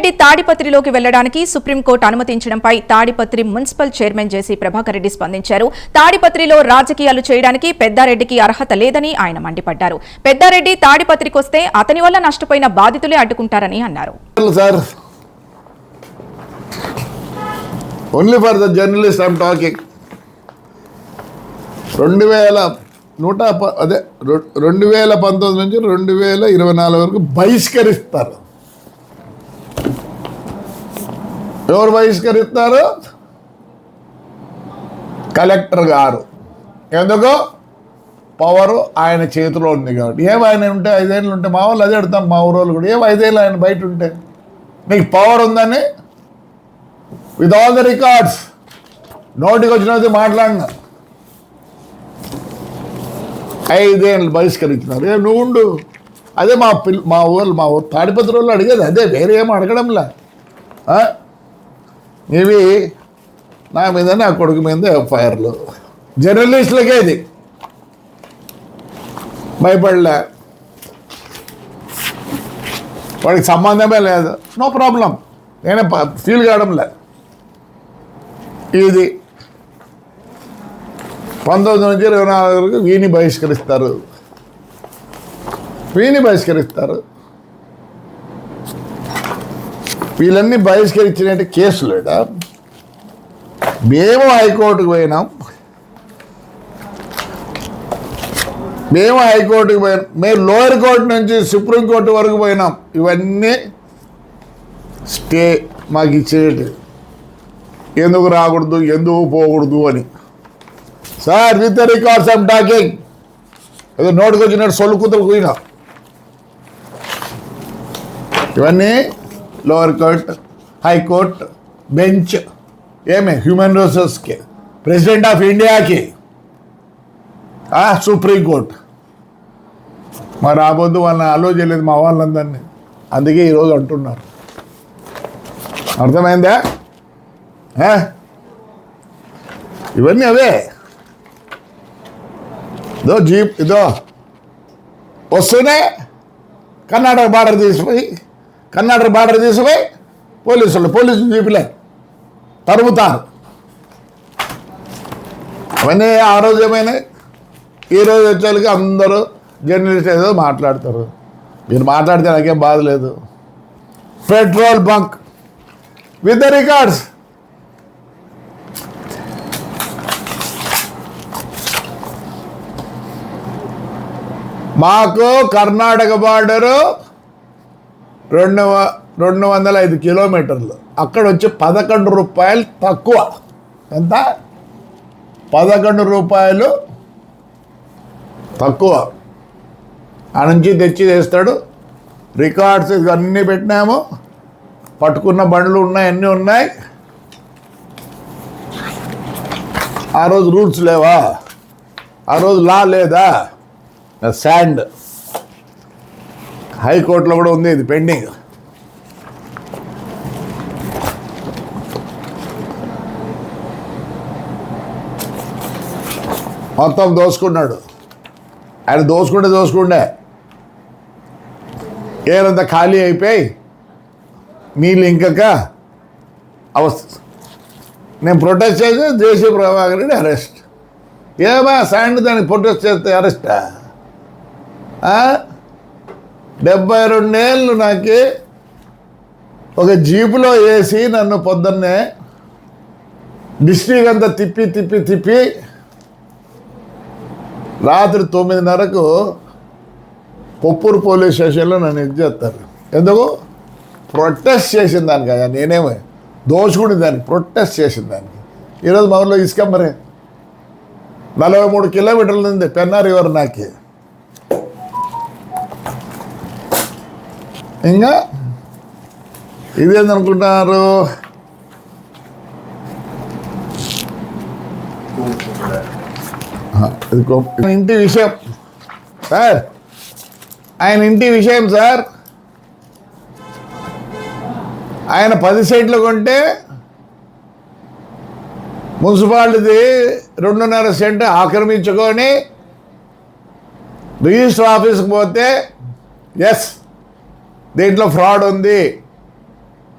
పెద్దారెడ్డి తాడిపత్రిలోకి వెళ్ళడానికి supreme court అనుమతించడంపై Tadipatri municipal chairman JC Prabhakar Reddy స్పందించారు. తాడిపత్రిలో రాజకీయాలు చేయడానికి పెద్దారెడ్డికి అర్హత లేదని ఆయన మండిపడ్డారు. పెద్దారెడ్డి తాడిపత్రికొస్తే అతని వల్ల నష్టపోయిన బాధితులే అడ్డుకుంటారని అన్నారు. Only for the journalist I'm talking రెండు వేల నూట అదే రెండు వేల పంతొమ్మిది నుంచి రెండు వేల ఇరవై నాలుగు వరకు బహిష్కరిస్తారు. ఎవరు బహిష్కరిస్తారు? కలెక్టర్ గారు. ఎందుకు? పవర్ ఆయన చేతిలో ఉంది కాబట్టి. ఏం ఆయన ఉంటే ఐదేళ్ళు ఉంటే మా వాళ్ళు అదే అడుగుతాను మా ఊరోళ్ళు కూడా. ఏం ఐదేళ్ళు ఆయన బయట ఉంటే? నీకు పవర్ ఉందని? విత్ ఆల్ ద రికార్డ్స్ నోటికి వచ్చినది మాట్లాడిన. ఐదేళ్ళు బహిష్కరించినారు. ఏ నువ్వు ఉండు. అదే మా పిల్ మా ఊళ్ళు మా ఊరు తాడిపత్రి వాళ్ళు అడిగేది. అదే వేరే ఏం అడగడంలా? ఇవి నా మీద నా కొడుకు మీద ఎఫ్ఐఆర్లు జర్నలిస్టులకే ఇది. భయపడలే. వాడికి సంబంధమే లేదు. No problem. నేనే ఫీల్ కావడంలే ఇది పంతొమ్మిది నుంచి ఇరవై నాలుగు వరకు వీని బహిష్కరిస్తారు. వీని బహిష్కరిస్తారు. వీళ్ళన్నీ బహిష్కరించినట్టు కేసులు మేము హైకోర్టుకు పోయినాం. మేము హైకోర్టుకు పోయినాం. మేము లోయర్ కోర్టు నుంచి సుప్రీంకోర్టు వరకు పోయినాం. ఇవన్నీ స్టే మాకు ఇచ్చేటి ఎందుకు రాకూడదు? ఎందుకు పోకూడదు అని. Sir with the records I'm talking. ఏదో నోటుకొచ్చినట్టు సొల్లు కూతురు పోయినా ఇవన్నీ lower court high court bench ఏమే? హ్యూమన్ రిసోర్స్కి ప్రెసిడెంట్ ఆఫ్ ఇండియాకి సుప్రీంకోర్టు మరి రాబోద్దు వాళ్ళని అలో చేయలేదు మా వాళ్ళందరినీ. అందుకే ఈరోజు అంటున్నారు. అర్థమైందా? ఇవన్నీ అవే. ఇదో జీప్ ఇదో. వస్తూనే కర్ణాటక బార్డర్ తీసిపోయి కర్ణాటక బార్డర్ తీసుకుపోయి పోలీసులు పోలీసులు చూపిలే తరుముతారు. అవన్నీ ఆ రోజు ఏమైనాయి ఈ రోజు వచ్చేళ్ళకి అందరూ జర్నలిస్ట్ ఏదో మాట్లాడతారు. మీరు మాట్లాడితే నాకేం బాధ లేదు. Petrol bunk with the records. మాకు కర్ణాటక బార్డరు రెండు రెండు వందల ఐదు కిలోమీటర్లు. అక్కడ వచ్చి పదకొండు రూపాయలు తక్కువ. ఎంత? పదకొండు రూపాయలు తక్కువ. ఆ నుంచి తెచ్చి చేస్తాడు రికార్డ్స్ ఇవన్నీ పెట్టినాము. పట్టుకున్న బండ్లు ఉన్నాయి అన్నీ ఉన్నాయి. ఆ రోజు రూల్స్ లేవా? ఆ రోజు లా లేదా? శాండ్. హైకోర్టులో కూడా ఉంది ఇది పెండింగ్. మొత్తం దోసుకున్నాడు. ఆయన దోసుకుంటే దోసుకుండే. ఏరంతా ఖాళీ అయిపోయి నీళ్ళు ఇంకక అవస్థ నేను ప్రొటెస్ట్ చేసి జేసీ ప్రభాకర్ రెడ్డి అరెస్ట్. ఏమా శాండ్ దానికి ప్రొటెస్ట్ చేస్తే అరెస్టా? డెబ్బై రెండేళ్ళు నాకు ఒక జీపులో వేసి నన్ను పొద్దున్నే డిస్ట్రిక్ట్ అంతా తిప్పి తిప్పి తిప్పి రాత్రి తొమ్మిదిన్నరకు పొప్పూరు పోలీస్ స్టేషన్లో నన్ను ఇది చేస్తారు. ఎందుకు? ప్రొటెస్ట్ చేసిన దానికి కదా నేనేమో దోచుకుని దానికి ప్రొటెస్ట్ చేసిన దానికి. ఈరోజు మా ఊళ్ళో ఇసుక మరి నలభై మూడు కిలోమీటర్ల ఉంది పెన్నా రివర్ నాకి. ఇంకా? ఇదేందనుకుంటున్నారు ఇది ఇంటి విషయం. సార్ ఆయన ఇంటి విషయం సార్. ఆయన పది సెంట్లు కొంటే మున్సిపాలిటీ రెండున్నర సెంట్ ఆక్రమించుకొని రిజిస్టర్ ఆఫీస్కి పోతే ఎస్ దీంట్లో ఫ్రాడ్ ఉంది?